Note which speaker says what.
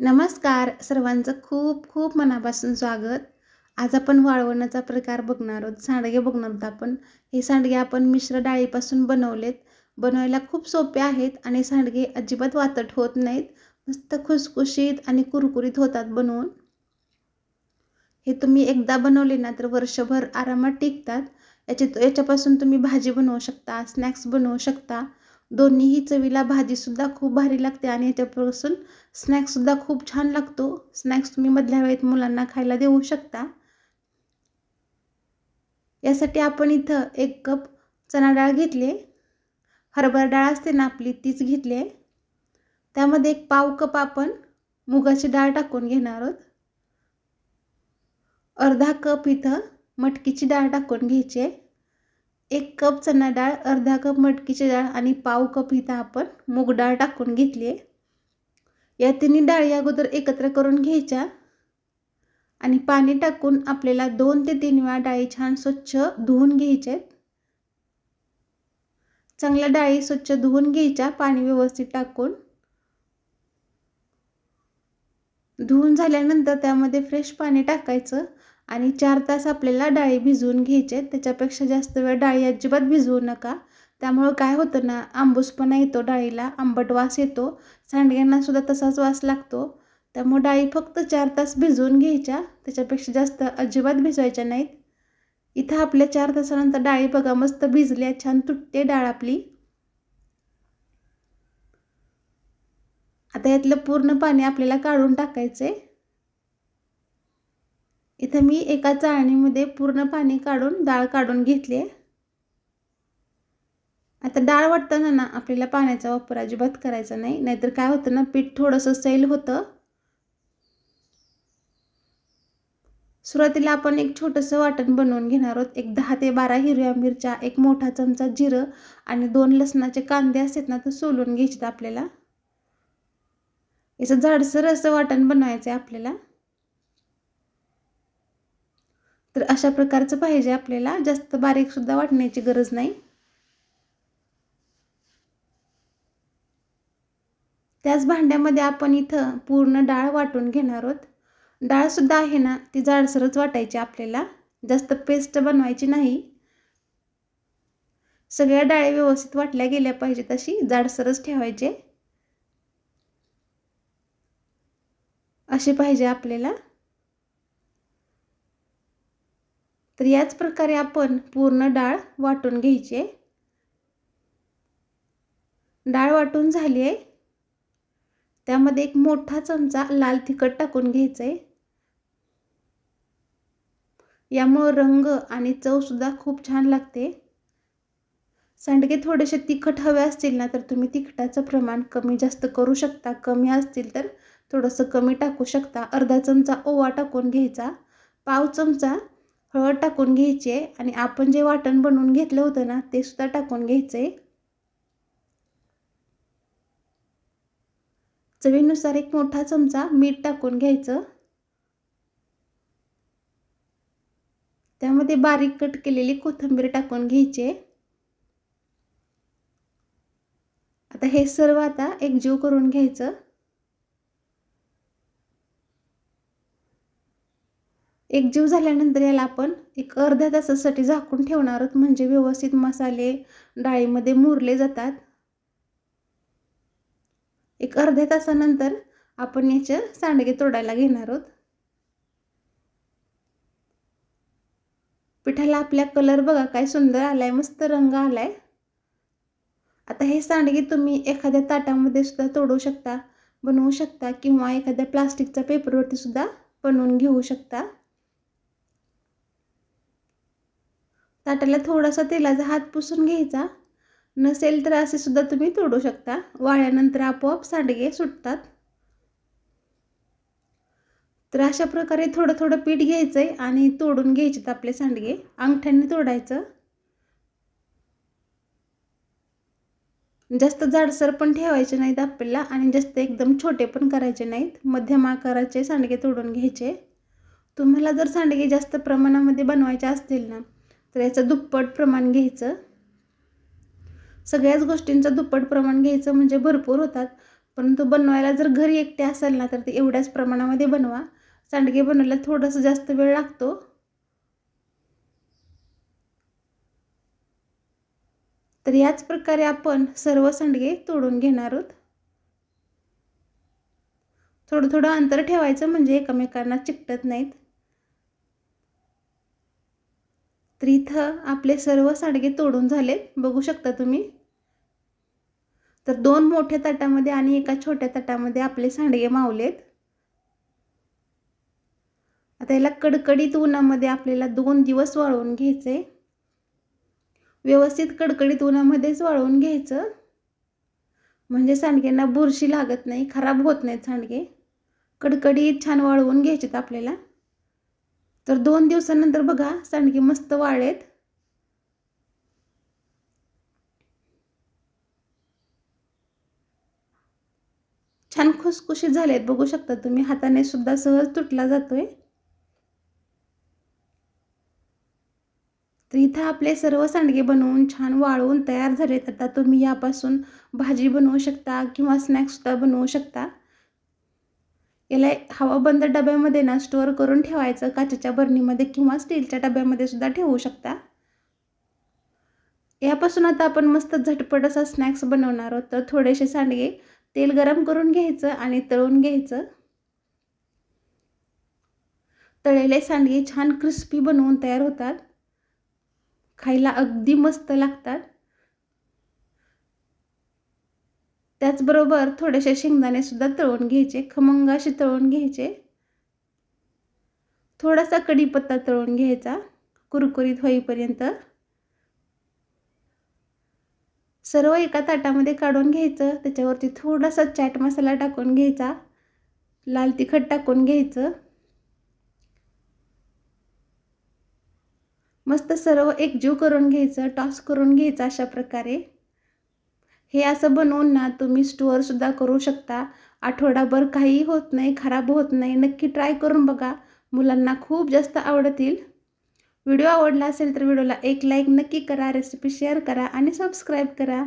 Speaker 1: नमस्कार. सर्वांचं खूप खूप मनापासून स्वागत. आज आपण वाळवण्याचा प्रकार बघणार आहोत. सांडगे बघणार आहोत आपण. हे सांडगे आपण मिश्र डाळीपासून बनवलेत. बनवायला खूप सोपे आहेत आणि सांडगे अजिबात वातट होत नाहीत. मस्त खुसखुशीत आणि कुरकुरीत होतात बनवून. हे तुम्ही एकदा बनवले ना तर वर्षभर आरामात टिकतात. याची याच्यापासून तुम्ही भाजी बनवू शकता स्नॅक्स बनवू शकता. दोन्हीही चवीला भाजीसुद्धा खूप भारी लागते आणि ह्याच्यापासून स्नॅक्ससुद्धा खूप छान लागतो. स्नॅक्स तुम्ही मधल्या वेळेत मुलांना खायला देऊ शकता. यासाठी आपण इथं एक कप चणा डाळ घेतली हरभरा डाळ असते ना आपली तीच घेतली आहे. त्यामध्ये एक पाव कप आपण मुगाची डाळ टाकून घेणार आहोत. अर्धा कप इथं मटकीची डाळ टाकून घ्यायची आहे. एक कप चणा डाळ अर्धा कप मटकीची डाळ आणि पाव कप इथं आपण मूग डाळ टाकून घेतली आहे. या तिन्ही डाळी अगोदर एकत्र करून घ्यायच्या आणि पाणी टाकून आपल्याला दोन ते तीन वेळा डाळी छान स्वच्छ धुवून घ्यायच्या आहेत. चांगल्या डाळी स्वच्छ धुवून घ्यायच्या पाणी व्यवस्थित टाकून. धुवून झाल्यानंतर त्यामध्ये फ्रेश पाणी टाकायचं आणि चार तास आपल्याला डाळी भिजवून घ्यायचे. त्याच्यापेक्षा जास्त वेळ डाळी अजिबात भिजवू नका. त्यामुळं काय होतं ना आंबूसपणा येतो डाळीला आंबट वास येतो. सांडग्यांनासुद्धा तसाच वास लागतो. त्यामुळे डाळी फक्त चार तास भिजवून घ्यायच्या. त्याच्यापेक्षा जास्त अजिबात भिजवायच्या नाहीत. इथं आपल्या चार तासानंतर डाळी बघा मस्त भिजल्या छान तुटते डाळ आपली. आता यातलं पूर्ण पाणी आपल्याला काढून टाकायचं आहे इथं मी एका चाळणीमध्ये पूर्ण पाणी काढून डाळ काढून घेतली आहे. आता डाळ वाटताना ना आपल्याला पाण्याचा वापर अजिबात करायचा नाही. नाहीतर काय होतं ना पीठ थोडंसं सैल होतं. सुरुवातीला आपण एक छोटंसं वाटण बनवून घेणार आहोत. एक दहा ते बारा हिरव्या मिरच्या एक मोठा चमचा जिरं आणि दोन लसणाचे कांदे असतात ना तर सोलून घ्यायचे आपल्याला. याचं झाडसर असं वाटण बनवायचं आहे आपल्याला. तर अशा प्रकारचं पाहिजे आपल्याला. जास्त बारीकसुद्धा वाटण्याची गरज नाही. त्याच भांड्यामध्ये आपण इथं पूर्ण डाळ वाटून घेणार आहोत. डाळसुद्धा आहे ना ती जाडसरच वाटायची आपल्याला. जास्त पेस्ट बनवायची नाही. सगळ्या डाळी व्यवस्थित वाटल्या गेल्या पाहिजेत अशी जाडसरच ठेवायचे. अशी पाहिजे आपल्याला. तर याच प्रकारे आपण पूर्ण डाळ वाटून घ्यायची आहे. डाळ वाटून झाली आहे. त्यामध्ये एक मोठा चमचा लाल तिखट टाकून घ्यायचं आहे. यामुळं रंग आणि चवसुद्धा खूप छान लागते. सांडगे थोडेसे तिखट हवे असतील ना तर तुम्ही तिखटाचं प्रमाण कमी जास्त करू शकता. कमी असतील तर थोडंसं कमी टाकू शकता. अर्धा चमचा ओवा टाकून घ्यायचा. पाव चमचा हळद टाकून घ्यायची आहे आणि आपण जे वाटण बनवून घेतलं होतं ना ते सुद्धा टाकून घ्यायचं आहे चवीनुसार एक मोठा चमचा मीठ टाकून घ्यायचं. त्यामध्ये बारीक कट केलेली कोथिंबीर टाकून घ्यायची. आता हे सर्व आता एकजीव करून घ्यायचं. एक जीव झाल्यानंतर याला आपण एक अर्ध्या तासासाठी झाकून ठेवणार आहोत. म्हणजे व्यवस्थित मसाले डाळीमध्ये मुरले जातात. एक अर्ध्या तासानंतर आपण याचे सांडगे तोडायला घेणार आहोत. पिठाला आपल्या कलर बघा काय सुंदर आलाय मस्त रंग आलाय. आता हे सांडगे तुम्ही एखाद्या ताटामध्ये सुद्धा तोडू शकता बनवू शकता किंवा एखाद्या प्लास्टिकच्या पेपरवरती सुद्धा बनवून घेऊ शकता. ताटाला थोडासा तेलाचा हात पुसून घ्यायचा. नसेल तर असे सुद्धा तुम्ही तोडू शकता. वाळल्यानंतर आपोआप सांडगे सुटतात. तर अशा प्रकारे थोडं थोडं पीठ घ्यायचं आहे आणि तोडून घ्यायचेत आपले सांडगे. अंगठ्याने तोडायचं. जास्त जाडसर पण ठेवायचे नाहीत आपल्याला आणि जास्त एकदम छोटे पण करायचे नाहीत. मध्यम आकाराचे सांडगे तोडून घ्यायचे. तुम्हाला जर सांडगे जास्त प्रमाणामध्ये बनवायचे असतील ना तर याचं दुप्पट प्रमाण घ्यायचं. सगळ्याच गोष्टींचं दुप्पट प्रमाण घ्यायचं म्हणजे भरपूर होतात. परंतु बनवायला जर घरी एकटे असाल ना तर ते एवढ्याच प्रमाणामध्ये बनवा. सांडगे बनवायला थोडंसं जास्त वेळ लागतो. तर याच प्रकारे आपण सर्व सांडगे तोडून घेणार आहोत. थोडं थोडं अंतर ठेवायचं म्हणजे एकमेकांना चिकटत नाहीत. तर इथं आपले सर्व सांडगे तोडून झालेत. बघू शकता तुम्ही. तर दोन मोठ्या ताटामध्ये आणि एका छोट्या ताटामध्ये आपले सांडगे मावलेत. आता याला कडकडीत उन्हामध्ये आपल्याला दोन दिवस वाळवून घ्यायचे. व्यवस्थित कडकडीत उन्हामध्येच वाळवून घ्यायचं. म्हणजे सांडग्यांना बुरशी लागत नाही खराब होत नाहीत सांडगे. कडकडीत छान वाळवून घ्यायचेत आपल्याला. तर दोन दिवसानंतर बघा सांडगे मस्त वाळेत छान खुसखुशीत झालेत बघू शकता तुम्ही. हाताने सुद्धा सहज तुटला जातोय. तर इथं आपले सर्व सांडगे बनवून छान वाळवून तयार झालेत. आता तुम्ही यापासून भाजी बनवू शकता किंवा स्नॅक्ससुद्धा बनवू शकता. याला हवाबंद डब्यामध्ये ना स्टोअर करून ठेवायचं काचेच्या बरणीमध्ये किंवा स्टीलच्या डब्यामध्ये सुद्धा ठेवू शकता. यापासून आता आपण मस्त झटपट असा स्नॅक्स बनवणार आहोत. तर थोडेसे सांडगे तेल गरम करून घ्यायचं आणि तळून घ्यायचं. तळलेले सांडगे छान क्रिस्पी बनवून तयार होतात. खायला अगदी मस्त लागतात. त्याचबरोबर थोडेसे शेंगदाणे सुद्धा तळून घ्यायचे खमंग असे तळून घ्यायचे. थोडासा कढीपत्ता तळून घ्यायचा कुरकुरीत होईपर्यंत. सर्व एका ताटामध्ये काढून घ्यायचं त्याच्यावरती थोडासा चाट मसाला टाकून घ्यायचा लाल तिखट टाकून घ्यायचं. मस्त सर्व एकजीव करून घ्यायचं टॉस करून घ्यायचं अशा प्रकारे. हे असं बनवून ना तुम्ही स्टोअरसुद्धा करू शकता. आठवडाभर काही होत नाही खराब होत नाही. नक्की ट्राय करून बघा. मुलांना खूप जास्त आवडतील. व्हिडिओ आवडला असेल तर व्हिडिओला एक लाईक नक्की करा रेसिपी शेअर करा आणि सबस्क्राईब करा.